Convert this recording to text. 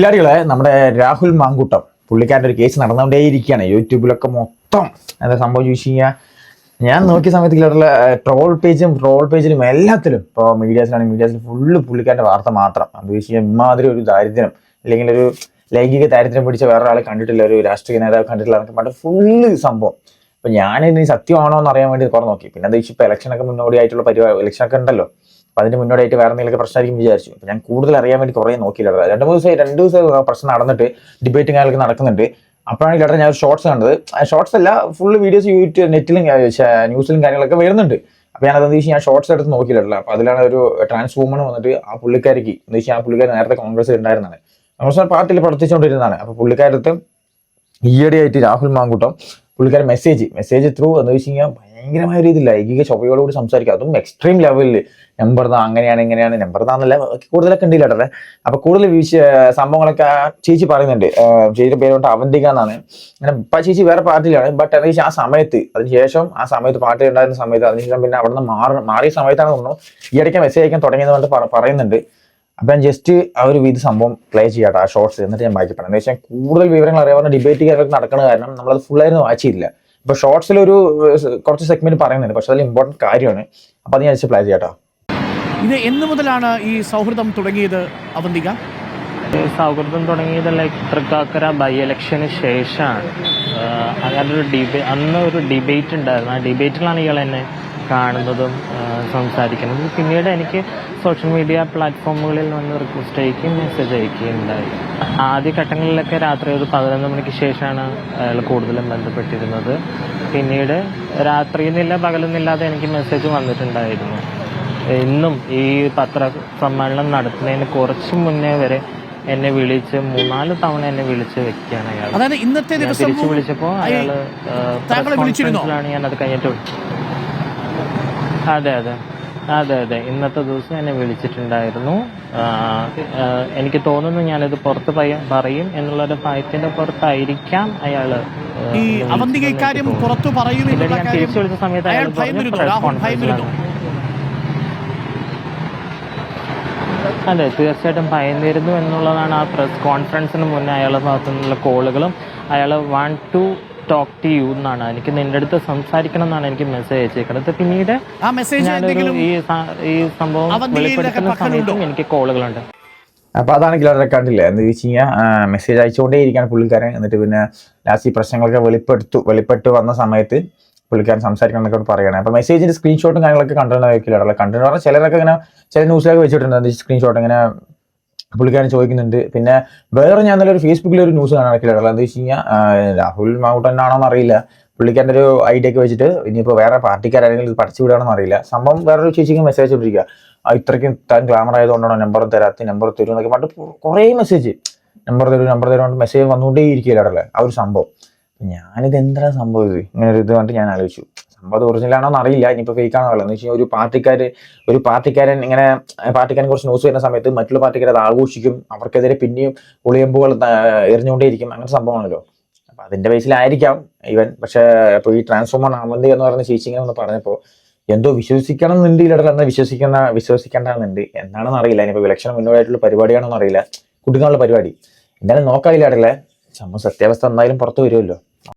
പിള്ളേരുകളെ നമ്മുടെ രാഹുൽ മാങ്കൂട്ടം പുള്ളിക്കാരന്റെ ഒരു കേസ് നടന്നുകൊണ്ടേയിരിക്കുകയാണ്. യൂട്യൂബിലൊക്കെ മൊത്തം എന്താ സംഭവം ചോദിച്ചു കഴിഞ്ഞാൽ ഞാൻ നോക്കിയ സമയത്ത് കിളറിലെ ട്രോൾ പേജും ട്രോൾ പേജിലും എല്ലാത്തിലും ഇപ്പോൾ മീഡിയാസിലാണെങ്കിൽ മീഡിയാസിൽ ഫുള്ള് പുള്ളിക്കാരന്റെ വാർത്ത മാത്രം. അത് ചോദിച്ചു കഴിഞ്ഞാൽ ഇമാതിരി ഒരു ദാരിദ്ര്യം അല്ലെങ്കിൽ ഒരു ലൈംഗിക ദാരിദ്ര്യം പിടിച്ച വേറൊരാളെ കണ്ടിട്ടില്ല ഒരു രാഷ്ട്രീയ നേതാവ് കണ്ടിട്ടില്ല എന്നൊക്കെ പറഞ്ഞിട്ട് ഫുള്ള് സംഭവം. അപ്പം ഞാൻ സത്യമാണോ എന്ന് അറിയാൻ വേണ്ടി കുറെ നോക്കി. പിന്നെ എന്താ ഇപ്പോൾ ഇലക്ഷനൊക്കെ മുന്നോടിയായിട്ടുള്ള പരിപാടി ഇലക്ഷനൊക്കെ ഉണ്ടല്ലോ. അപ്പൊ അതിന് മുന്നോടിയായിട്ട് വേറെ എന്തെങ്കിലും പ്രശ്നമായിരിക്കും വിചാരിച്ചു. ഞാൻ കൂടുതൽ അറിയാൻ വേണ്ടി കുറെ നോക്കിയില്ല രണ്ട് മൂന്ന് ദിവസം രണ്ട് ദിവസം പ്രശ്നം നടന്നിട്ട് ഡിബേറ്റും കാര്യങ്ങളൊക്കെ നടക്കുന്നുണ്ട്. അപ്പോഴാണ് ഇല്ലാതെ ഞാൻ ഷോർട്സ് കണ്ടത്. ഷോർട്സ് അല്ല ഫുൾ വീഡിയോസ് യൂട്യൂബ് നെറ്റിലും ന്യൂസിലും കാര്യങ്ങളൊക്കെ വരുന്നുണ്ട്. അപ്പൊ ഞാൻ അതെന്ന് വെച്ചാൽ ഞാൻ ഷോർട്സ് എടുത്ത് നോക്കിയിട്ടില്ല അപ്പൊ അതിലാണ് ഒരു ട്രാൻസ് വന്നിട്ട് ആ പുള്ളിക്കാരിക്ക് എന്ന് വെച്ചാൽ ആ പുള്ളിക്കാരി നേരത്തെ കോൺഗ്രസ് ഉണ്ടായിരുന്നതാണ്. കോൺഗ്രസ് പാർട്ടിയിൽ പ്രവർത്തിച്ചുകൊണ്ടിരുന്നതാണ്. അപ്പൊ പുള്ളിക്കാരത്ത് ഈയിടെയായിട്ട് രാഹുൽ മാങ്കൂട്ടം പുള്ളിക്കാരൻ മെസ്സേജ് മെസ്സേജ് ത്രൂ എന്ന് വെച്ച് കഴിഞ്ഞാൽ ഭയങ്കരമായ രീതിയിൽ ലൈംഗിക ചൊവ്വയോടുകൂടി സംസാരിക്കുക അതും എക്സ്ട്രീം ലെവലിൽ നമ്പർ താ അങ്ങനെയാണ് ഇങ്ങനെയാണ്. നമ്പർ താന്നല്ല കൂടുതലൊക്കെ ഉണ്ട് ഇല്ലട്ടെ അപ്പൊ കൂടുതൽ സംഭവങ്ങളൊക്കെ ചേച്ചി പറയുന്നുണ്ട്. ചേച്ചിയുടെ പേരുകൊണ്ട് അവന്തിക എന്നാണ്. അങ്ങനെ ഇപ്പൊ ചേച്ചി വേറെ പാർട്ടിയിലാണ്. ബട്ട് എന്താ ആ സമയത്ത് അതിനുശേഷം ആ സമയത്ത് പാർട്ടി ഉണ്ടായിരുന്ന സമയത്ത് അതിനുശേഷം പിന്നെ അവിടെ നിന്ന് മാറി മാറിയ സമയത്താണ് തോന്നുന്നു. ഈ ഇടയ്ക്ക് മെസ്സേജ് അയക്കാൻ തുടങ്ങിയത് പറയുന്നുണ്ട്. അപ്പൊ ഞാൻ ജസ്റ്റ് ആ ഒരു ഇത് സംഭവം പ്ലേ ചെയ്യാട്ടോ ആ ഷോർട്സ് എന്നിട്ട് ഞാൻ പറയാം എന്താ വെച്ചാൽ കൂടുതൽ വിവരങ്ങൾ അറിയാവുന്ന ഡിബേറ്റ് കാര്യങ്ങളൊക്കെ നടക്കുന്ന കാരണം നമ്മളത് ഫുള്ളായിരുന്നു വായിച്ചില്ല ഇപ്പൊ ഷോർട്സിൽ ഒരു കുറച്ച് സെഗ്മെന്റ് പറയുന്നുണ്ട്. പക്ഷെ അതിൽ ഇമ്പോർട്ടന്റ് കാര്യമാണ്. അപ്പൊ അത് ഞാൻ പ്ലേ ചെയ്യാട്ടോ. ഇത് എന്ന് മുതലാണ് ഈ സൗഹൃദം തുടങ്ങിയത് അവന്തിക? ഈ സൗഹൃദം തുടങ്ങിയത് ലൈക്ക് തൃക്കാക്കര ബൈ ഇലക്ഷന് ശേഷമാണ്. അങ്ങനെ ഒരു ഡിബേ അന്ന് ഒരു ഡിബേറ്റ് ഉണ്ടായിരുന്നു. ആ ഡിബേറ്റിലാണ് ഇയാൾ എന്നെ കാണുന്നതും സംസാരിക്കുന്നതും. പിന്നീട് എനിക്ക് സോഷ്യൽ മീഡിയ പ്ലാറ്റ്ഫോമുകളിൽ വന്ന് റിക്വസ്റ്റ് അയക്കുകയും മെസ്സേജ് അയക്കുകയും ഉണ്ടായി ആദ്യ ഘട്ടങ്ങളിലൊക്കെ രാത്രി ഒരു പതിനൊന്ന് മണിക്ക് ശേഷമാണ് അയാൾ കൂടുതലും ബന്ധപ്പെട്ടിരുന്നത്. പിന്നീട് രാത്രി നില പകലെന്നില്ലാതെ എനിക്ക് മെസ്സേജ് വന്നിട്ടുണ്ടായിരുന്നു. ഇന്നും ഈ പത്ര സമ്മേളനം നടത്തുന്നതിന് കുറച്ച് മുന്നേ വരെ എന്നെ വിളിച്ച് മൂന്നാൽ തവണ എന്നെ വിളിച്ച് വ്യക്തിയാണ് അയാൾ. അതായത് ഇന്നത്തെ ദിവസം തിരിച്ചു വിളിച്ചപ്പോ അയാൾ? ഞാൻ അത് കഴിഞ്ഞിട്ട്. അതെ അതെ. അതെ അതെ. ഇന്നത്തെ ദിവസം എന്നെ വിളിച്ചിട്ടുണ്ടായിരുന്നു. എനിക്ക് തോന്നുന്നു ഞാനിത് പുറത്ത് പറയും പറയും എന്നുള്ളൊരു ഭയത്തിന്റെ പുറത്തായിരിക്കാം അയാൾ ഈ അവന്തിക ഇക്കാര്യം പുറത്തു കാര്യം തിരിച്ചു വിളിച്ച സമയത്ത് അയാൾ. അതെ തീർച്ചയായിട്ടും ഭയന്നിരുന്നു എന്നുള്ളതാണ് ആ പ്രസ് കോൺഫറൻസിന് മുന്നേ അയാളുടെ ഭാഗത്തു നിന്നുള്ള കോളുകളും. അയാൾ one to talk to you എന്നാണ്. എനിക്ക് നിന്റെ അടുത്ത് സംസാരിക്കണം എന്നാണ് എനിക്ക് മെസ്സേജ് അയച്ചേക്കുന്നത് പിന്നീട് ആ മെസ്സേജ് ഞാനൊരു എന്തെങ്കിലും ഈ സ- ഈ സംഭവം വെളിപ്പെടുത്തുന്ന പക്കലുണ്ടോ? സമയത്തും എനിക്ക് കോളുകളുണ്ട് അപ്പൊ അതാണെങ്കിൽ അവരുടെ കണ്ടില്ല? എന്ന് വെച്ച് കഴിഞ്ഞാൽ മെസ്സേജ് അയച്ചുകൊണ്ടേ ഇരിക്കുകയാണ് പുള്ളിക്കാരൻ. എന്നിട്ട് പിന്നെ ലാസ്റ്റ് ഈ പ്രശ്നങ്ങളൊക്കെ വെളിപ്പെടുത്തു വെളിപ്പെട്ട് വന്ന സമയത്ത് പുള്ളിക്കാരൻ സംസാരിക്കണം എന്നൊക്കെ പറയണേ അപ്പൊ മെസ്സേജിന്റെ സ്ക്രീൻഷോട്ടും കാര്യങ്ങളൊക്കെ കണ്ടിട്ടുണ്ടായിരിക്കില്ല കണ്ടിട്ട് പറഞ്ഞാൽ ചിലരൊക്കെ ഇങ്ങനെ ചില ന്യൂസിലൊക്കെ വെച്ചിട്ടുണ്ട്. സ്ക്രീൻഷോട്ട് ഇങ്ങനെ പുള്ളിക്കാരൻ ചോദിക്കുന്നുണ്ട്. പിന്നെ വേറെ ഞാൻ നല്ലൊരു ഫേസ്ബുക്കിൽ ഒരു ന്യൂസ് കിലറ എന്താ വെച്ച് കഴിഞ്ഞാൽ രാഹുൽ മാവൂട്ടനാണോ എന്നറിയില്ല പുള്ളിക്കാരന്റെ ഒരു ഐഡിയ ഒക്കെ വെച്ചിട്ട് ഇനിയിപ്പോൾ വേറെ പാർട്ടിക്കാരെങ്കിലും ഇത് പഠിച്ചു വിടുകയാണെന്ന് അറിയില്ല. സംഭവം വേറൊരു ചേച്ചിക്ക് മെസ്സേജ് ഇട്ടിരിക്കുക ഇത്രയ്ക്കും താൻ ഗ്ലാമർ ആയതുകൊണ്ടാണോ നമ്പർ തരാത്ത നമ്പർ തരും എന്നൊക്കെ പറഞ്ഞിട്ട് കുറേ മെസ്സേജ് നമ്പർ തരും നമ്പർ തരും മെസ്സേജ് വന്നുകൊണ്ടേ ഇരിക്കുകയല്ലേ ആ ഒരു സംഭവം. ഞാനിത് എന്താണ് സംഭവം ഇങ്ങനെ ഒരു ഇത് കണ്ടിട്ട് ഞാൻ ആലോചിച്ചു. സംഭവം ഒറിജിനൽ ആണോ എന്ന് അറിയില്ല. ഇനിയിപ്പോൾ ഫേക്ക് ആണോ എന്ന് വെച്ചാൽ ഒരു പാർട്ടിക്കാർ ഒരു പാർട്ടിക്കാരൻ ഇങ്ങനെ പാർട്ടിക്കാരൻ കുറച്ച് ന്യൂസ് വരുന്ന സമയത്ത് മറ്റുള്ള പാർട്ടിക്കാർ അത് ആഘോഷിക്കും. അവർക്കെതിരെ പിന്നെയും ഒളിയമ്പുകൾ എറിഞ്ഞുകൊണ്ടേയിരിക്കും. അങ്ങനത്തെ സംഭവമാണല്ലോ. അപ്പൊ അതിന്റെ ബേസിലായിരിക്കാം ഇവൻ പക്ഷേ ഇപ്പൊ ഈ ട്രാൻസ്ഫോമർ ആമന്തി എന്ന് പറഞ്ഞ ചേച്ചി ഇങ്ങനെ ഒന്ന് പറഞ്ഞപ്പോ എന്തോ വിശ്വസിക്കണം എന്നുണ്ട് ഇല്ലടൽ എന്നാ വിശ്വസിക്കുന്ന വിശ്വസിക്കേണ്ടതെന്നുണ്ട് എന്താണെന്ന് അറിയില്ല. ഇനിയിപ്പോ ഇലക്ഷൻ മുന്നോടിയായിട്ടുള്ള പരിപാടിയാണോ എന്ന് അറിയില്ല. കുട്ടികളുടെ പരിപാടി. എന്തായാലും നോക്കാതില്ല സംഭവം സത്യാവസ്ഥ എന്തായാലും പുറത്തു വരുമല്ലോ.